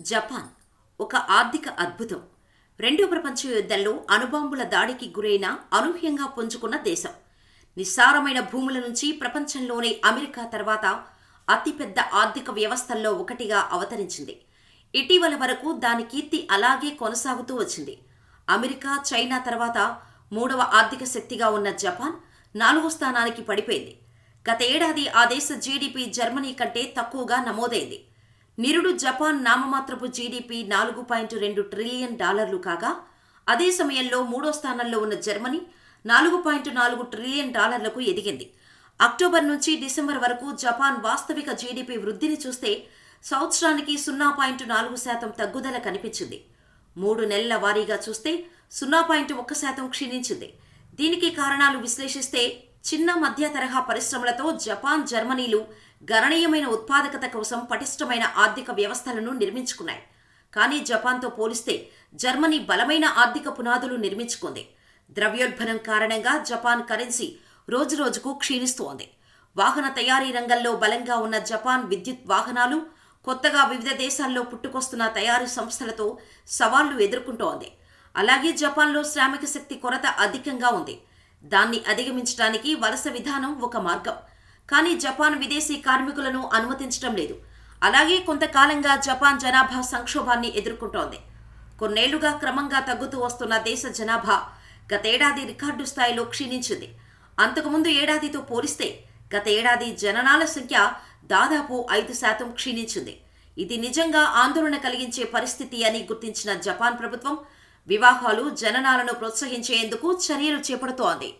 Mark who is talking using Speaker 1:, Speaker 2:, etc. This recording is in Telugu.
Speaker 1: జపాన్ ఒక ఆర్థిక అద్భుతం. రెండో ప్రపంచ యుద్ధంలో అణుబాంబుల దాడికి గురైన అనూహ్యంగా పుంజుకున్న దేశం. నిస్సారమైన భూముల నుంచి ప్రపంచంలోనే అమెరికా తర్వాత అతిపెద్ద ఆర్థిక వ్యవస్థల్లో ఒకటిగా అవతరించింది. ఇటీవల వరకు దాని కీర్తి అలాగే కొనసాగుతూ వచ్చింది. అమెరికా చైనా తర్వాత మూడవ ఆర్థిక శక్తిగా ఉన్న జపాన్ నాలుగో స్థానానికి పడిపోయింది. గత ఏడాది ఆ దేశ జీడిపి జర్మనీ కంటే తక్కువగా నమోదైంది. నిరుడు జపాన్ నామమాత్రపు జీడిపి నాలుగు పాయింట్ రెండు ట్రిలియన్ డాలర్లు కాగా అదే సమయంలో మూడో స్థానంలో ఉన్న జర్మనీ నాలుగు పాయింట్ నాలుగు ట్రిలియన్ డాలర్లకు ఎదిగింది. అక్టోబర్ నుంచి డిసెంబర్ వరకు జపాన్ వాస్తవిక జీడిపి వృద్ధిని చూస్తే సంవత్సరానికి సున్నా పాయింట్ నాలుగు శాతం తగ్గుదల కనిపించింది. మూడు నెలల వారీగా చూస్తే సున్నా పాయింట్ ఒక్క శాతం క్షీణించింది. దీనికి కారణాలు విశ్లేషిస్తే చిన్న మధ్య తరహా పరిశ్రమలతో జపాన్ జర్మనీలు గణనీయమైన ఉత్పాదకత కోసం పటిష్టమైన ఆర్థిక వ్యవస్థలను నిర్మించుకున్నాయి. కానీ జపాన్తో పోలిస్తే జర్మనీ బలమైన ఆర్థిక పునాదులు నిర్మించుకుంది. ద్రవ్యోల్బణం కారణంగా జపాన్ కరెన్సీ రోజురోజుకు క్షీణిస్తోంది వాహన తయారీ రంగంలో బలంగా ఉన్న జపాన్ విద్యుత్ వాహనాలు కొత్తగా వివిధ దేశాల్లో పుట్టుకొస్తున్న తయారీ సంస్థలతో సవాళ్ళు ఎదుర్కొంటోంది అలాగే జపాన్లో శ్రామిక శక్తి కొరత అధికంగా ఉంది. దాన్ని అధిగమించడానికి వలస విధానం ఒక మార్గం. కానీ జపాన్ విదేశీ కార్మికులను అనుమతించడం లేదు. అలాగే కొంతకాలంగా జపాన్ జనాభా సంక్షోభాన్ని ఎదుర్కొంటోంది. కొన్నేళ్ళుగా క్రమంగా తగ్గుతూ వస్తున్న దేశ జనాభా గతేడాది రికార్డు స్థాయిలో క్షీణించింది. అంతకుముందు ఏడాదితో పోలిస్తే గత ఏడాది జననాల సంఖ్య దాదాపు ఐదు శాతం క్షీణించింది. ఇది నిజంగా ఆందోళన కలిగించే పరిస్థితి అని గుర్తించిన జపాన్ ప్రభుత్వం వివాహాలు జననాలను ప్రోత్సహించేందుకు చర్యలు చేపడుతోంది.